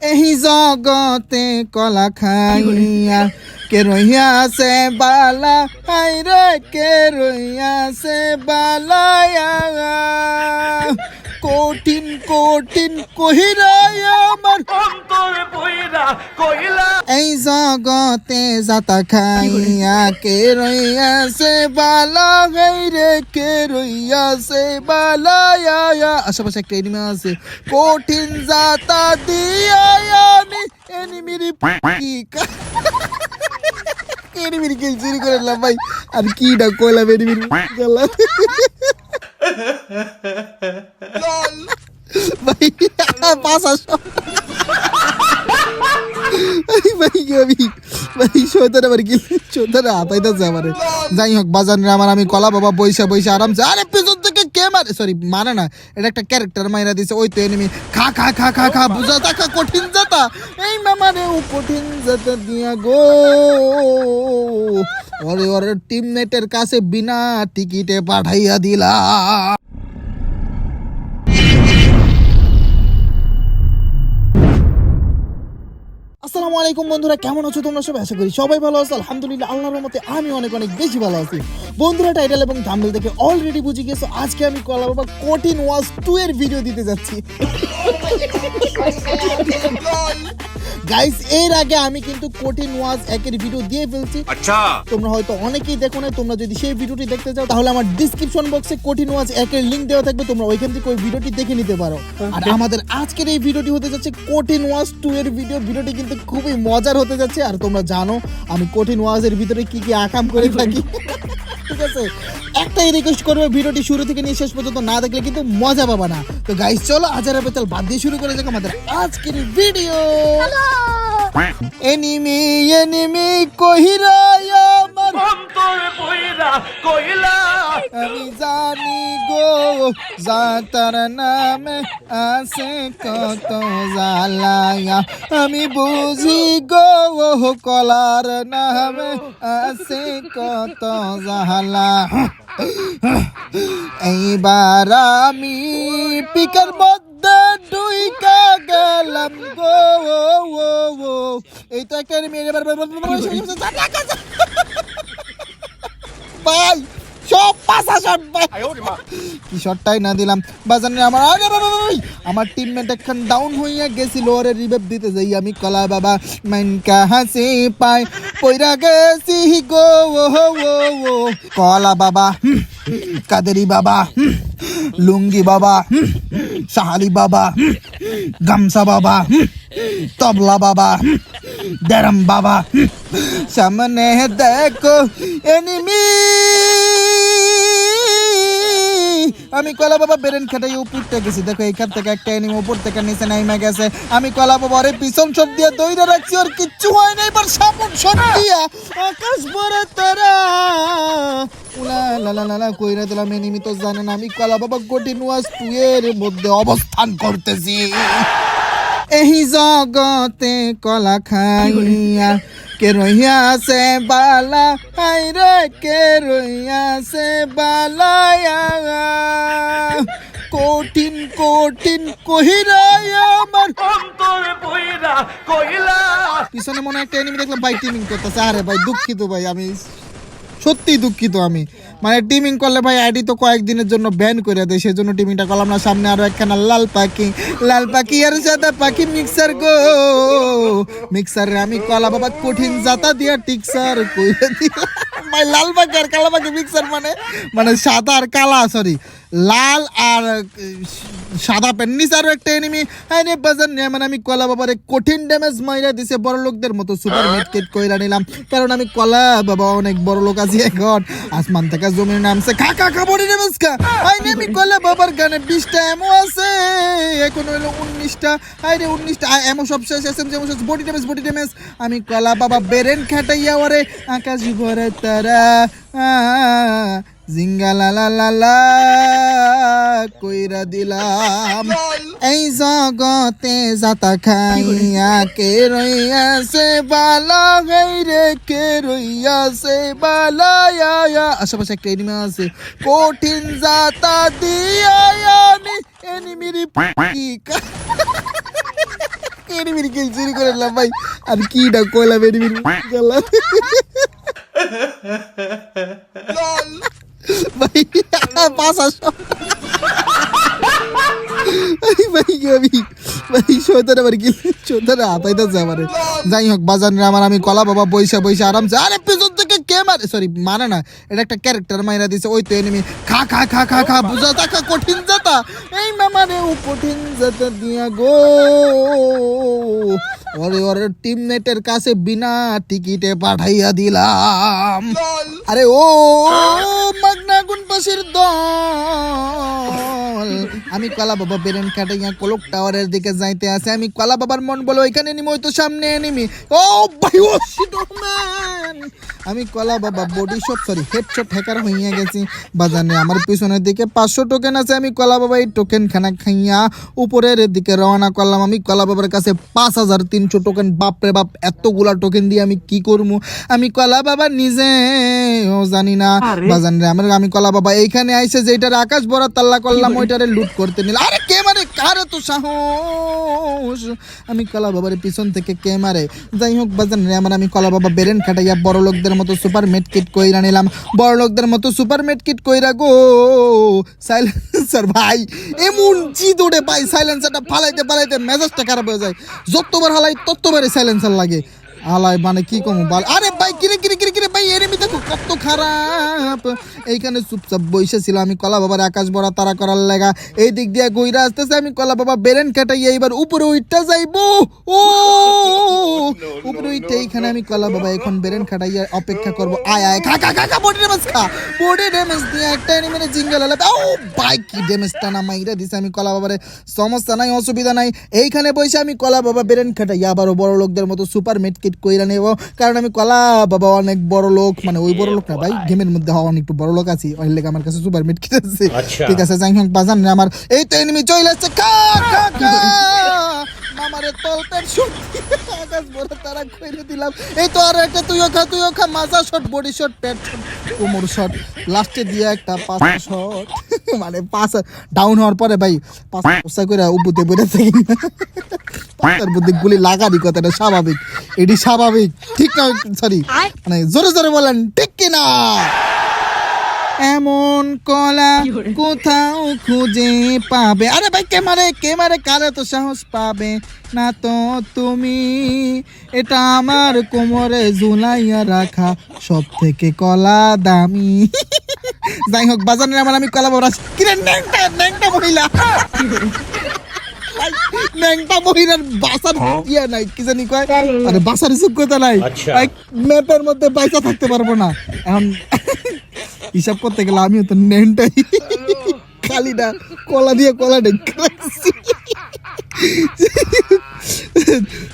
এই জগতে কলা খাইয়া কে রইয়া সে বালা হাই রে কে রইয়া সে বালায়া কঠিন কঠিন কহিরায় আমার। অন্তরে বইরা কইলা এই জগতে যাতা খাইয়া কে রইয়া সে বালা হাই রে কে রইয়া সে বালায়া আশেপাশে একটা এনিমে আছে। কঠিন যাতা দিয়া আমি এনিমির এনিমির কিল চুরি করে ভাই আর কি না কইলাম এনিমির গেলাম ভাই পাঁচ আসো ভাই ভাই আমি ভাই সৈতান আমার কি সৈতান হাতাইতেছে আমারে যাই হোক বাজার আমার আমি কলা বাবা বইসা বইসা আরামসে আরে পেছন থেকে কে মারে সরি মানে না এটা একটা ক্যারেক্টার মাইরা দিছে ওই তো এনিমি খা খা খা খা খা বুঝা থাকা কঠিন যাতা এই মামা রে ও কঠিন যাতা দিয়া গো ওরে ওরে টিমমেটের কাছে বিনা টিকিটে পাঠাইয়া দিলাম আসসালামু আলাইকুম বন্ধুরা কেমন আছো তোমরা সবাই? আশা করি সবাই ভালো আছো। আলহামদুলিল্লাহ আল্লাহর রহমতে আমি অনেক অনেক বেশি ভালো আছি। বন্ধুরা টাইটেল এবং থাম্বনেল দেখে অলরেডি বুঝে গেছো আজকে আমি কলা বাবা কঠিন ওয়াজ টু এর ভিডিও দিতে যাচ্ছি। গাইস এর আগে আমি কিন্তু কঠিন ওয়াজ একের ভিডিও দিয়ে ফেলছি। আচ্ছা। তোমরা হয়তো অনেকেই দেখো না তোমরা যদি সেই ভিডিওটি দেখতে চাও তাহলে আমার ডিসক্রিপশন বক্সে কঠিন ওয়াজ একের লিংক দেওয়া থাকবে তোমরা ওইখান থেকে ওই ভিডিওটি দেখে নিতে পারো। আর আমাদের আজকের এই ভিডিওটি হতে যাচ্ছে কঠিন ওয়াজ টু এর ভিডিও ভিডিওটি কিন্তু খুবই মজার হতে যাচ্ছে আর তোমরা জানো আমি কঠিন ওয়াজের ভিতরে কি কি আকাম করে থাকি। ঠিক আছে? একটাই রিকোয়েস্ট করবে ভিডিওটি শুরু থেকে নিয়ে শেষ পর্যন্ত না দেখলে কিন্তু মজা পাবা না। তো গাইস চলো হাজার পেতাল বাদ দিয়ে শুরু করে যাক আমাদের আজকের ভিডিও এনিমি এনিমি কহিরায়া! অন্তরে বইরা কইলা আমি জানি গো যাতার নামে আছে কত জ্বালায়া আমি বুঝি গো কলার নামে আছে কত জ্বালা এইবার আমি পিকার মধ্যে ডুইকা গেলাম গো এই তো একটা মেরে ভাই সব পাশা শট ভাই। কি শটটাই না দিলাম। বাজানে আমার আমার টিমমেট একখান ডাউন হইয়া গেছিল ওরে রিভাইভ দিতে যাই আমি কলা বাবা মাইন কাহাসে পাই পয়রা গেছি গো ও ও ও কলা বাবা কাদেরি বাবা লুঙ্গি বাবা সাহালি বাবা গামছা বাবা তবলা বাবা দেরম বাবা সামনে দেখো এনিমি আমি কলা বাবা বেরেন খাটাই উপরতে গেছি। দেখো, এইখান থেকে একটা এনিমি উপর থেকে নিচে নাইমা গেছে। আমি কলা বাবা ওরে পিছন সব দিয়ে দইরা রাখছি ওর কিচ্ছু হয় না। এবার সামন সব দিয়া আকাশ ভরে তারা। লা লা লা দিলাম এনিমি তো জানে না। আমি কলা বাবা কঠিন ওয়াজ মধ্যে অবস্থান করতেছি। এই জগতে কলা খাইয়া কে রইয়া সে বালা? হাই রে, কে রইয়া সে বালায়া কঠিন কঠিন কহিরায় আমার। অন্তরে বইরা কইলা পিছনে মনে একটা এনিমি দেখলাম, ভাই টিমিং করতেছে। আরে ভাই, দুঃখিত ভাই, আমি সত্যি দুঃখিত আমি। মানে টিমিং করলে ভাই আইডি তো কয়েকদিনের জন্য ব্যান করে দেয় সেই জন্য টিমিংটা করলাম না। সামনে আরও একখানা লাল পাখি লাল পাখি আর সাদা পাখি মিক্সার গো। মিক্সার আমি কলা বাবা কঠিন জাতা দিয়া টিক্সার কইরা দিলাম ভাই লাল পাখি আর কালা পাখি মিক্সার মানে মানে সাদা আর কালা সরি লাল আর সাদা প্যান্ট আরও একটা এনিমি আইনে বাজার নিয়ে মানে আমি কলা বাবারে কঠিন ড্যামেজ মাইরা দিছে, বড় লোকদের মতো সুপার মেডকেট কইরা নিলাম। কারণ আমি কলা বাবা অনেক বড় লোক আছি এখন। আসমান থেকে জমির নামছে, খা খা খা, বডি ড্যামেজ খা আইনে আমি কলা বাবার গানে বিশটা এমও আছে। এখন হইল উনিশটা। আইরে উনিশটা এমও সব শেষ এসএম যেমন শেষ বডি ড্যামেজ বডি ড্যামেজ আমি কলা বাবা বেরেন খাটাইয়া ওরে, আকাশ ভরে তারা জিঙ্গা লা লা লা লা কইরা দিলাম। এই জগতে যাতা খাইয়া কে রইয়াছে বালা গাই রে কে রইয়াছে বালা আশেপাশে একটা এনিমি আছে। কঠিন যাতা দিয়া আমি এনিমিরি এনিমির কিল চুরি করে ভাই। আর কি না কইলাম এনিমির গেলাম। আমার। যাই হোক বাজার আমার আমি কলা বাবা বৈশা বৈশা আরামসে আরে পেছন সরি মানে না এটা একটা ক্যারেক্টার মাইরা দিছে ওই তো এনিমি খা খা খা খা খা বুঝা থাকা কঠিন যাতা এই মামারে ও কঠিন যাতা দিয়া গো। ওরে ওরে টিম নেটের কাছে বিনা টিকিটে পাঠাইয়া দিলাম। আরে ও মাগনা গুন পাশের দল। আমি কলা বাবা বেরেন কাটাইয়া কলক টাওয়ারের দিকে যাইতে আছে আমি কলা বাবার মন বলো এখানে নিমি ওই তো সামনে নিমি ও ভাই ও oh man! আমি কলা বাবা body shop sorry headshot hacker হইয়া গেছি। বাজানে আমার পিছনের দিকে পাঁচশো টোকেন আছে আমি কলা বাবা এই টোকেন খানা খাইয়া উপরের দিকে রওনা করলাম। আমি কলা বাবার কাছে পাঁচ হাজার তিনশো টোকেন বাপরে বাপ এতগুলা টোকেন দিয়ে আমি কি করব? আমি কলা বাবা নিজে ও জানি না। বাজান রে আমার আমি কলা বাবা এইখানে আইসে যেটার আকাশ বড় তাল্লা করলাম ওইটারে লুট করতে নিল। আরে কে মারে? কারে তো সাহস? আমি কলা বাবার পিছন থেকে কে মারে? যাই হোক বাজান রে আমার আমি কলা বাবা বেরেন খাটাইয়া বড় লোকদের মতো সুপার মেট কিট কইরা নিলাম। বড় লোকদের মতো সুপার মেট কিট কইরা গো। সাইলেন্সার ভাই, এমন জি দৌড়ে পাই সাইলেন্সারটা ফালাইতে ফালাইতে মেজাজটা খারাপ হয়ে যায়। যতবার হালাই, ততবারই সাইলেন্সার লাগে। আলাই মানে কি কম? আরে ভাই, কিরে কিরে কিরে কিরে, ভাই এর দেখো, কত খারাপ। এইখানে চুপচাপ বসে ছিল। আমি কলা বাবার আকাশ বড়া তারা করার লাগা। এই দিক দিয়ে গইরা আসতেছে, আমি কলা বাবা বেরেন কাটাইয়া এবার উপরে উঠটা যাইবো। ও! উপরে উঠতে এইখানে আমি কলা বাবা এখন বেরেন খাটাইয়া অপেক্ষা করব। আয় আয়, খা খা খা খা, বডি ড্যামেজ খা। বডি ড্যামেজ দিয়ে একটা এনিমিনে জিঙ্গেল হলে ও, ভাই, কি ড্যামেজটা না মাইরা দিছে। আমি কলা বাবারে সমস্যা নাই, অসুবিধা নাই। এইখানে বসে আমি কলা বাবা বেরেন খাটাইয়া আবারও বড় লোকদের মতো সুপার মেট কিট কইরা নেব। কারণ আমি কলা বাবা অনেক বড় লোক। মানে ওই বড় লোক না ভাই গেমের মধ্যে হওয়া অনেক বড় লোক আছি ওই লেগে আমার কাছে সুপার মেট কিট আছে ঠিক আছে যাই হোক বাজান না আমার। এই তো এনিমি চলে আসছে খা খা খা। মামারে তল পেট শক্তি আকাশ বড় তারা কইরে দিলাম। এই তো আর একটা তুইও খা তুইও খা মাজা শট বডি শট পেট শট কোমর শট লাস্টে দিয়ে একটা পাঁচ শট মানে পাঁচ ডাউন হওয়ার পরে ভাই পাঁচ পয়সা করে উবুতে বলে থাকি। পাঁচটার মধ্যে গুলি লাগারই কথাটা স্বাভাবিক। এটি স্বাভাবিক। ঠিক না সরি মানে জোরে জোরে বলেন ঠিক কিনা? এমন কলা কোথাও খুঁজে পাবে? আরে ভাই কে মারে? কে মারে? কারে তো সাহস পাবে? না তো তুমি। এটা আমার কোমরে ঝুলাইয়া রাখা সব থেকে কলা দামি। যাই হোক বাজানের আমার আমি কলা বড় কিরে ন্যাংটা ন্যাংটা মহিলা। ভাই, ন্যাংটা মহিলার বাসার ইয়ে নাই কি জানি কয়? আরে বাসার যোগ্যতা নাই। ভাই, ম্যাপের মধ্যে বাইসা থাকতে পারব না। এখন হিসাব করতে গেলে আমিও তো নেনটাই। খালি না কলা দিয়ে কলা ডেকে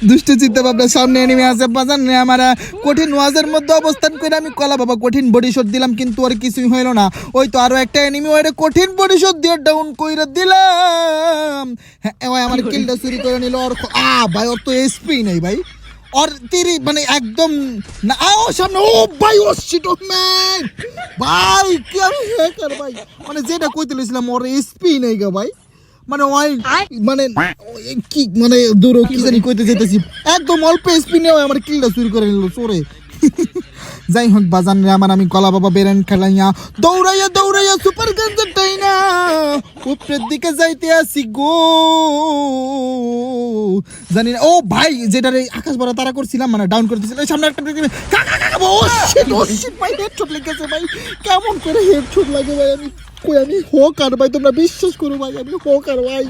দুষ্ট চিন্তা ভাবনা সামনে নেমে আসে বাজার নেই আমার। কঠিন ওয়াজের মধ্যে অবস্থান করে আমি কলা বাবা কঠিন বডি শট দিলাম কিন্তু আর কিছুই হইল না। ওই তো আরও একটা এনিমি ওইটা কঠিন বডি শট দিয়ে ডাউন কইরা দিলাম। হ্যাঁ ওই আমার কিলটা চুরি করে নিল ওর খ- আ ভাই ওর তো এসপি নেই ভাই। আর তিরি মানে একদম না ও সামনে। ও ভাই ও শিট অফ ম্যান ভাই কি আমি হ্যাকার ভাই? মানে যেটা কইতে লইছিলাম ওর এসপি নাই গা ভাই। মানে ওই মানে কি মানে দূর কি জানি কইতে যেতেছি একদম অল্প এসপি নিয়ে আমার কিলটা চুরি করে নিল চোরে যাই হোক বাজান রে আমার আমি কলা বাবা বেরেন খেলাইয়া দৌড়াইয়া দৌড়াইয়া সুপার গঞ্জের টাইনা। উপরের দিকে যাইতে আসি গো। জানি না। ও ভাই যেটা আকাশ বড় তারা করছিলাম মানে ডাউন করতেছিলাম সামনে একটা কাকা কাকা ও শিট ও শিট ভাই হেডশট লেগেছে ভাই। কেমন করে হেডশট লাগে ভাই আমি কই আমি হোক আর ভাই তোমরা বিশ্বাস করো হোক আর ভাই।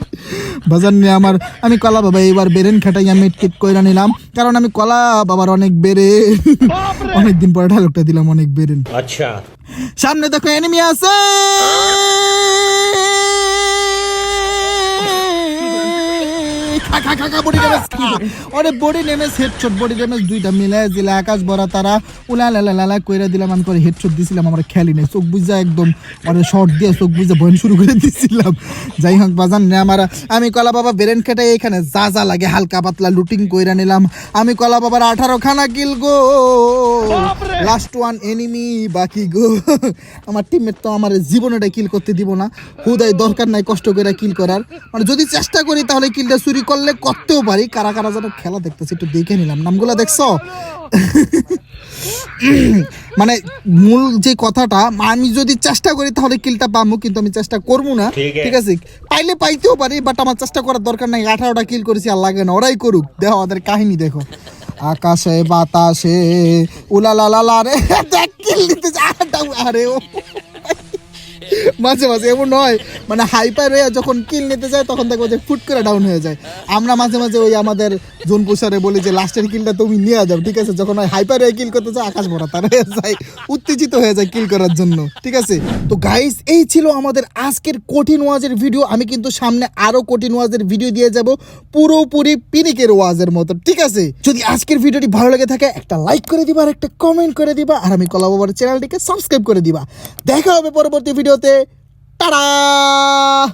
বাজার নিয়ে আমার আমি কলা বাবা এবার বেরেন খেটাই আমি ঠিক কইরা নিলাম। কারণ আমি কলা বাবার অনেক বেরে অনেকদিন পরে ঢালকটা দিলাম অনেক বেরেন। আচ্ছা। সামনে দেখো এনিমি আছে। খা, খা, খা, খা, body damage খা। ওরে body damage headshot body damage দুইটা মিলাই দিলে আকাশ ভরা তারা উলা লালা লালা কইরা দিলাম আমি করে হেডশট দিছিলাম আমার খেলি নাই চোখ বুঝা একদম ওরে শর্ট দিয়ে চোখ বুঝা বয়ন শুরু করে দিছিলাম। যাই হোক বাজান নে আমার আমি কলা বাবা বেরেন খেটে এখানে যা যা লাগে হালকা পাতলা লুটিং কইরা নিলাম। আমি কলা বাবার আঠারো খানা কিল গো। লাস্ট ওয়ান এনিমি বাকি গো। আমার টিমমেট তো আমার জীবনেটা কিল করতে দিব না। হুদাই দরকার নাই কষ্ট করে কিল করার। মানে যদি চেষ্টা করি তাহলে কিলটা চুরি করলে পারলে করতেও পারি। কারা কারা যেন খেলা দেখতেছি একটু দেখে নিলাম। নামগুলো দেখছ? মানে মূল যে কথাটা আমি যদি চেষ্টা করি তাহলে কিলটা পাবো কিন্তু আমি চেষ্টা করব না। ঠিক আছে। পাইলে পাইতেও পারি বাট আমার চেষ্টা করার দরকার নাই। আঠারোটা কিল করেছি আর লাগে না। ওরাই করুক। দেখো ওদের কাহিনী দেখো। আকাশে বাতাসে উলা লা লা লা রে দেখ কিল নিতে যা আরে ও। মাঝে মাঝে, এমন নয়। মানে হাইপার হয়ে যখন কিল নিতে যায়, তখন দেখব যে ফুট করে ডাউন হয়ে যায়। আমরা মাঝে মাঝে ওই আমাদের জোন পুষারে বলি যে লাস্টের কিলটা তুমি নিয়ে যাও, ঠিক আছে? যখন ওই হাইপার হয়ে কিল করতে যায়, আকাশ ভরা তার হয়ে যায়, উত্তেজিত হয়ে যায় কিল করার জন্য, ঠিক আছে? তো গাইস এই ছিল আমাদের আজকের কঠিন ওয়াজের ভিডিও আমি কিন্তু সামনে আরও কঠিন ওয়াজের ভিডিও দিয়ে যাব, পুরোপুরি পিনিকের ওয়াজের মতো, ঠিক আছে? যদি আজকের ভিডিওটি ভালো লেগে থাকে, একটা লাইক করে দিবা আর একটা কমেন্ট করে দিবা, আর আমি কলা বাবার চ্যানেলটিকে সাবস্ক্রাইব করে দিবা। দেখা হবে পরবর্তী て、たらー